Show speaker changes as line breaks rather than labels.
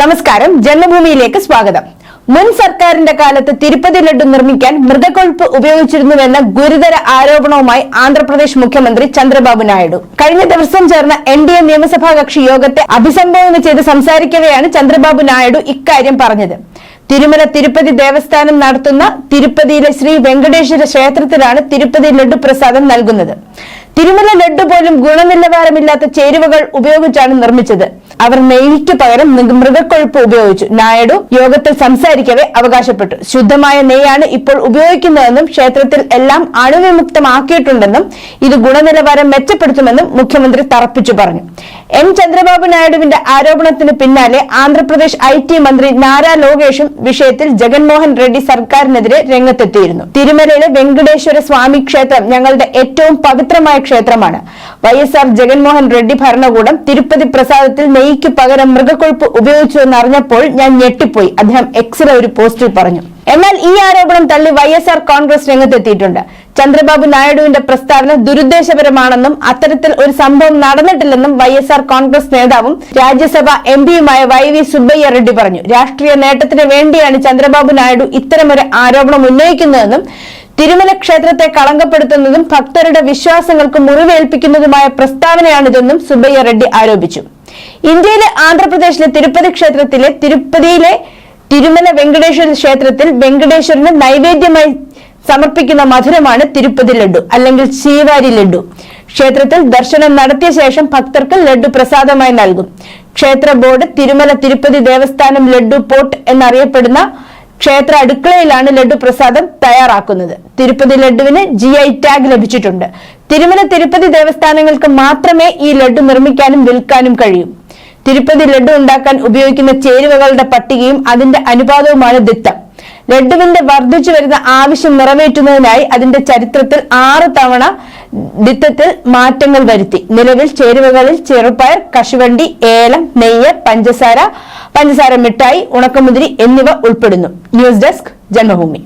നമസ്കാരം ജന്മഭൂമിയിലേക്ക് സ്വാഗതം. മുൻ സർക്കാരിന്റെ കാലത്ത് തിരുപ്പതി ലഡു നിർമ്മിക്കാൻ മൃതകൊഴുപ്പ് ഉപയോഗിച്ചിരുന്നുവെന്ന ഗുരുതര ആരോപണവുമായി ആന്ധ്രാപ്രദേശ് മുഖ്യമന്ത്രി ചന്ദ്രബാബു നായിഡു. കഴിഞ്ഞ ദിവസം ചേർന്ന എൻ ഡി എ നിയമസഭാ കക്ഷി യോഗത്തെ അഭിസംബോധന ചെയ്ത് സംസാരിക്കവെയാണ് ചന്ദ്രബാബു നായിഡു ഇക്കാര്യം പറഞ്ഞത്. തിരുമല തിരുപ്പതി ദേവസ്ഥാനം നടത്തുന്ന തിരുപ്പതിയിലെ ശ്രീ വെങ്കടേശ്വര ക്ഷേത്രത്തിലാണ് തിരുപ്പതി ലഡു പ്രസാദം നൽകുന്നത്. തിരുമല ലഡു പോലും ഗുണനിലവാരമില്ലാത്ത ചേരുവകൾ ഉപയോഗിച്ചാണ് നിർമ്മിച്ചത്. അവർ നെയ്യ്ക്ക് പകരം മൃഗ- മൃഗക്കൊഴുപ്പ് ഉപയോഗിച്ചു. നായിഡു യോഗത്തിൽ സംസാരിക്കവേ അവകാശപ്പെട്ടു. ശുദ്ധമായ നെയ്യാണ് ഇപ്പോൾ ഉപയോഗിക്കുന്നതെന്നും ക്ഷേത്രത്തിൽ എല്ലാം അണുവിമുക്തമാക്കിയിട്ടുണ്ടെന്നും ഇത് ഗുണനിലവാരം മെച്ചപ്പെടുത്തുമെന്നും മുഖ്യമന്ത്രി തറപ്പിച്ചു പറഞ്ഞു. എൻ. ചന്ദ്രബാബു നായിഡുവിന്റെ ആരോപണത്തിന് പിന്നാലെ ആന്ധ്രാപ്രദേശ് ഐ ടി മന്ത്രി നാരാ ലോകേഷും വിഷയത്തിൽ ജഗൻമോഹൻ റെഡ്ഡി സർക്കാരിനെതിരെ രംഗത്തെത്തിയിരുന്നു. തിരുമലയിലെ വെങ്കടേശ്വര സ്വാമി ക്ഷേത്രം ഞങ്ങളുടെ ഏറ്റവും പവിത്രമായ ക്ഷേത്രമാണ്. Y S R Jaganmohan Reddy ഭരണകൂടം തിരുപ്പതി പ്രസാദത്തിൽ നെയ്ക്ക് പകരം മൃഗക്കൊഴുപ്പ് ഉപയോഗിച്ചുവെന്ന് അറിഞ്ഞപ്പോൾ ഞാൻ ഞെട്ടിപ്പോയി. അദ്ദേഹം എക്സിലെ ഒരു പോസ്റ്റിൽ പറഞ്ഞു. എന്നാൽ ഈ ആരോപണം തള്ളി വൈ എസ് ആർ കോൺഗ്രസ് രംഗത്തെത്തിയിട്ടുണ്ട്. ചന്ദ്രബാബു നായിഡുവിന്റെ പ്രസ്താവന ദുരുദ്ദേശപരമാണെന്നും അത്തരത്തിൽ ഒരു സംഭവം നടന്നിട്ടില്ലെന്നും വൈ എസ് ആർ കോൺഗ്രസ് നേതാവും രാജ്യസഭാ എം പിയുമായ വൈ വി സുബ്ബയ്യ റെഡ്ഡി പറഞ്ഞു. രാഷ്ട്രീയ നേട്ടത്തിന് വേണ്ടിയാണ് ചന്ദ്രബാബു നായിഡു ഇത്തരമൊരു ആരോപണം ഉന്നയിക്കുന്നതെന്നും തിരുമല ക്ഷേത്രത്തെ കളങ്കപ്പെടുത്തുന്നതും ഭക്തരുടെ വിശ്വാസങ്ങൾക്ക് മുറിവേൽപ്പിക്കുന്നതുമായ പ്രസ്താവനയാണിതെന്നും സുബയ്യ റെഡ്ഡി ആരോപിച്ചു. ഇന്ത്യയിലെ ആന്ധ്രാപ്രദേശിലെ തിരുപ്പതി ക്ഷേത്രത്തിലെ തിരുപ്പതിയിലെ തിരുമല വെങ്കടേശ്വര ക്ഷേത്രത്തിൽ വെങ്കടേശ്വരന് നൈവേദ്യമായി സമർപ്പിക്കുന്ന മധുരമാണ് തിരുപ്പതി ലഡു അല്ലെങ്കിൽ ശ്രീവാരി ലഡു. ക്ഷേത്രത്തിൽ ദർശനം നടത്തിയ ശേഷം ഭക്തർക്ക് ലഡു പ്രസാദമായി നൽകും. ക്ഷേത്ര ബോർഡ് തിരുമല തിരുപ്പതി ദേവസ്ഥാനം ലഡു പോട്ട് എന്നറിയപ്പെടുന്ന ക്ഷേത്ര അടുക്കളയിലാണ് ലഡു പ്രസാദം തയ്യാറാക്കുന്നത്. തിരുപ്പതി ലഡുവിന് ജി ഐ ടാഗ് ലഭിച്ചിട്ടുണ്ട്. തിരുമല തിരുപ്പതി ദേവസ്ഥാനങ്ങൾക്ക് മാത്രമേ ഈ ലഡു നിർമ്മിക്കാനും വിൽക്കാനും കഴിയൂ. തിരുപ്പതി ലഡു ഉണ്ടാക്കാൻ ഉപയോഗിക്കുന്ന ചേരുവകളുടെ പട്ടികയും അതിന്റെ അനുപാതവുമാണ് ദിത്തം. ലഡുവിന്റെ വർദ്ധിച്ചു വരുന്ന ആവശ്യം നിറവേറ്റുന്നതിനായി അതിന്റെ ചരിത്രത്തിൽ ആറ് തവണ ദിത്തത്തിൽ മാറ്റങ്ങൾ വരുത്തി. നിലവിൽ ചേരുവകളിൽ ചെറുപയർ കശുവണ്ടി ഏലം നെയ്യ് പഞ്ചസാര പഞ്ചസാര മിഠായി ഉണക്കമുതിരി എന്നിവ ഉൾപ്പെടുന്നു. News desk Janmabhumi.